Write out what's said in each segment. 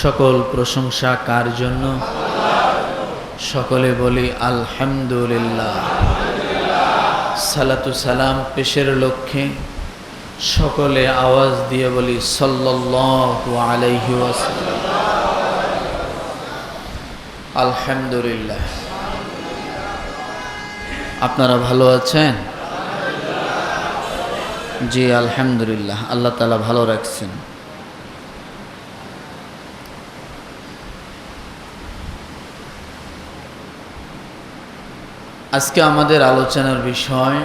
সকল প্রশংসা কার জন্য? সকলে বলি আলহামদুলিল্লাহ। সালাতু সালাম পেশের লক্ষ্যে সকলে আওয়াজ দিয়ে বলি সাল্লাল্লাহু আলাইহি আলহামদুলিল্লাহ। আপনারা ভালো আছেন? জি, আলহামদুলিল্লাহ, আল্লাহ তালা ভালো রাখছেন। আজকে আমাদের আলোচনার বিষয়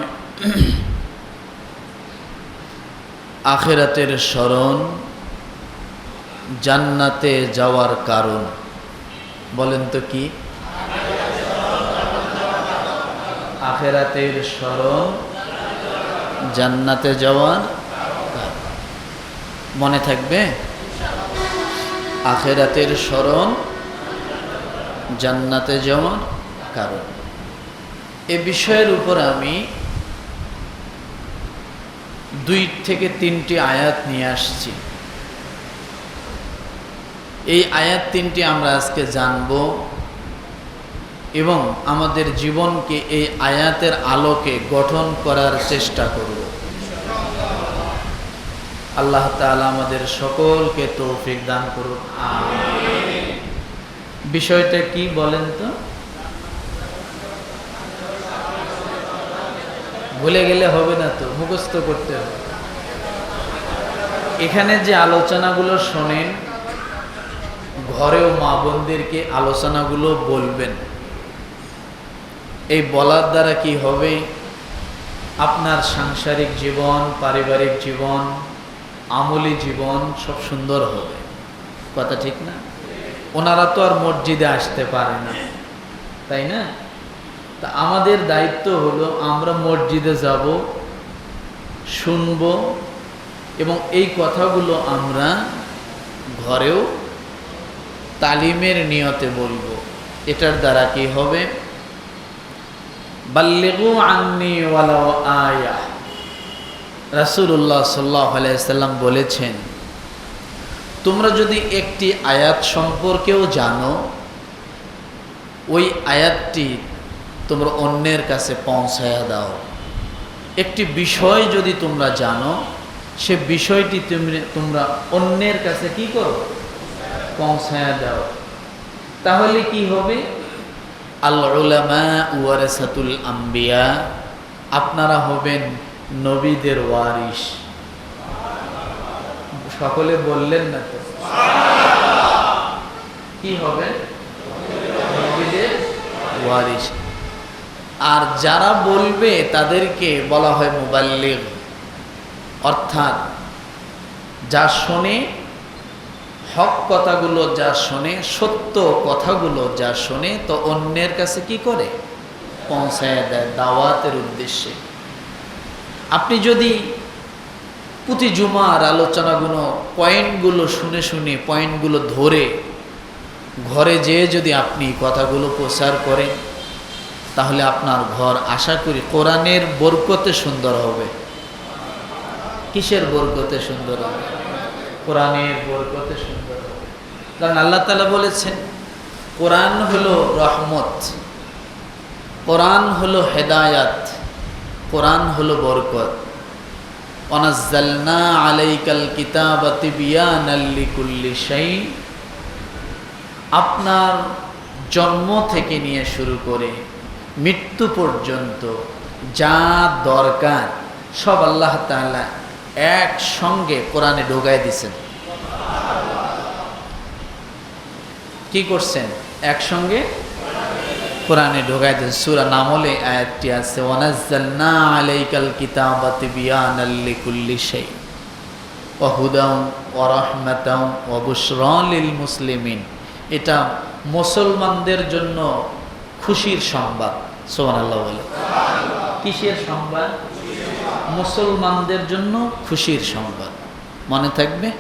আখেরাতের স্মরণ, জান্নাতে যাওয়ার কারণ। বলেন তো কি? আখেরাতের স্মরণ জান্নাতে যাওয়ার মনে থাকবে? আখেরাতের স্মরণ জান্নাতে যাওয়ার কারণ। এ বিষয়ের উপর আমি দুই থেকে তিনটি আয়াত নিয়ে আসছি। এই আয়াত তিনটি আমরা আজকে জানব। এবং আমাদের জীবনকে এই আয়াতের আলোকে গঠন করার চেষ্টা করব। আল্লাহ তাআলা আমাদের সকলকে তৌফিক দান করুন। বিষয়টা কি বলেন তো? ভুলে গেলে হবে না তো, মুখস্থ করতে হবে। এখানে যে আলোচনাগুলো শোনেন, ঘরেও মা বোনদেরকে আলোচনাগুলো বলবেন। এই বলার দ্বারা কি হবে? আপনার সাংসারিক জীবন, পারিবারিক জীবন, আমলি জীবন সব সুন্দর হবে। কথা ঠিক না? ওনারা তো আর মসজিদে আসতে পারে না, তাই না? তা আমাদের দায়িত্ব হলো আমরা মসজিদে যাব, শুনব এবং এই কথাগুলো আমরা ঘরেও তালিমের নিয়তে বলব। এটার দ্বারা কি হবে? বাল্লিগু আয়া। বলেছেন, তোমরা যদি একটি আয়াত সম্পর্কেও জানো, ওই আয়াতটি তোমরা অন্যের কাছে পৌঁছায়া দাও। একটি বিষয় যদি তোমরা জানো, সে বিষয়টি তুমি, তোমরা অন্যের কাছে কি করো? পৌঁছায়া দাও। তাহলে কি হবে? আল আম্বিয়া, আপনারা হবেন নবীদের ওয়ারিস সকলে বললেন না তো? কি হবে? নবীদের ওয়ারিস আর যারা বলবে, তাদেরকে বলা হয় মোবাল্লিগ। অর্থাৎ যা শোনে হক কথাগুলো যা শোনে, সত্য কথাগুলো যা শোনে, তো অন্যের কাছে কি করে? পৌঁছায় দেয় দাওয়াতের উদ্দেশ্যে। আপনি যদি প্রতি জুমার আলোচনাগুলো, পয়েন্টগুলো শুনে শুনে, পয়েন্টগুলো ধরে, ঘরে যেয়ে যদি আপনি কথাগুলো প্রচার করেন, তাহলে আপনার ঘর আশা করি কোরআনের বরকতে সুন্দর হবে। কিসের বরকতে সুন্দর হবে? কোরআনের বরকতে সুন্দর হবে। কারণ আল্লাহ তালা বলেছেন, কোরআন হলো রহমত, কোরআন হলো হেদায়াত, কোরআন হলো বরকত। অনাজ্জালনা আলাইকাল কিতাবাতি বিয়ানাল লিকুল্লি শাই আপনার জন্ম থেকে নিয়ে শুরু করে মৃত্যু পর্যন্ত যা দরকার, সব আল্লাহ তাআলা একসঙ্গে কোরআনে ঢোকায় দিছেন। কি করছেন? একসঙ্গে কোরআনে ঢোকায় দিয়েছেন সূরা নামলে আয়াতটি আছে, ওয়ানাজ্জালনা আলাইকাল কিতাবাতি বিয়ানাল লিকুল্লি শাই ওয়া হুদাও ওয়া রাহমাতাও ওয়া বুশরা লিল মুসলিমিন। এটা মুসলমানদের জন্য খুশির সংবাদ। সুবহানাল্লাহ বলে। কিসের সংবাদ? মুসলমানদের জন্য খুশির সংবাদ। মনে থাকবে?